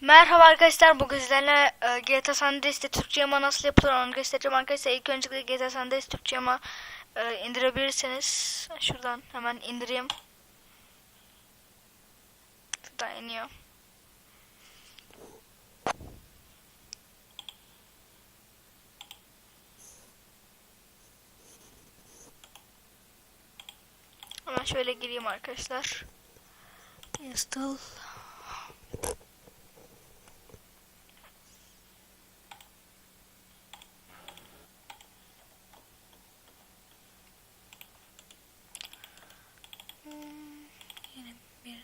Merhaba arkadaşlar bugün sizlerle e, GTA San Andreas'te Türkçe yama nasıl yapılır onu göstereceğim arkadaşlar. İlk öncelikle GTA San Andreas Türkçe yama e, indirebilirsiniz. Şuradan hemen indireyim. Şuradan iniyor. Hemen şöyle gireyim arkadaşlar. İnstall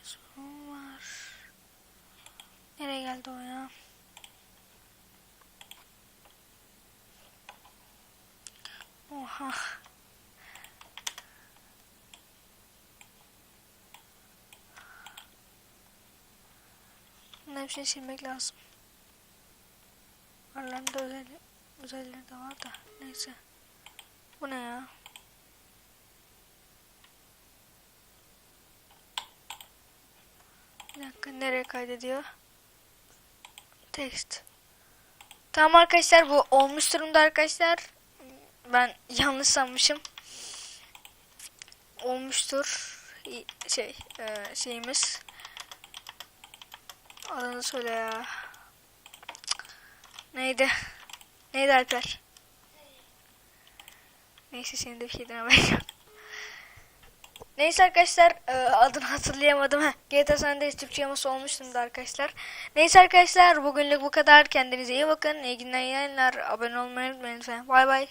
sorun var. Nereye geldi o ya? Oha. Bunların hepsini silmek lazım. Aralarında özel, özelleri de var da. Neyse. Bu ne ya? Bir dakika nereye kaydediyor? Text. Tamam arkadaşlar bu olmuş durumda arkadaşlar. Ben yanlış sanmışım. Olmuştur. Şey e, şeyimiz. Adını söyle ya. Neydi? Neydi Alper? Neyse de bir haberin yok. Neyse arkadaşlar e, adını hatırlayamadım. Heh, GTA San Andreas Türkçe yaması olmuştum da arkadaşlar. Neyse arkadaşlar bugünlük bu kadar. Kendinize iyi bakın. İyi günler, yayınlar. Abone olmayı unutmayın lütfen. Bay bay.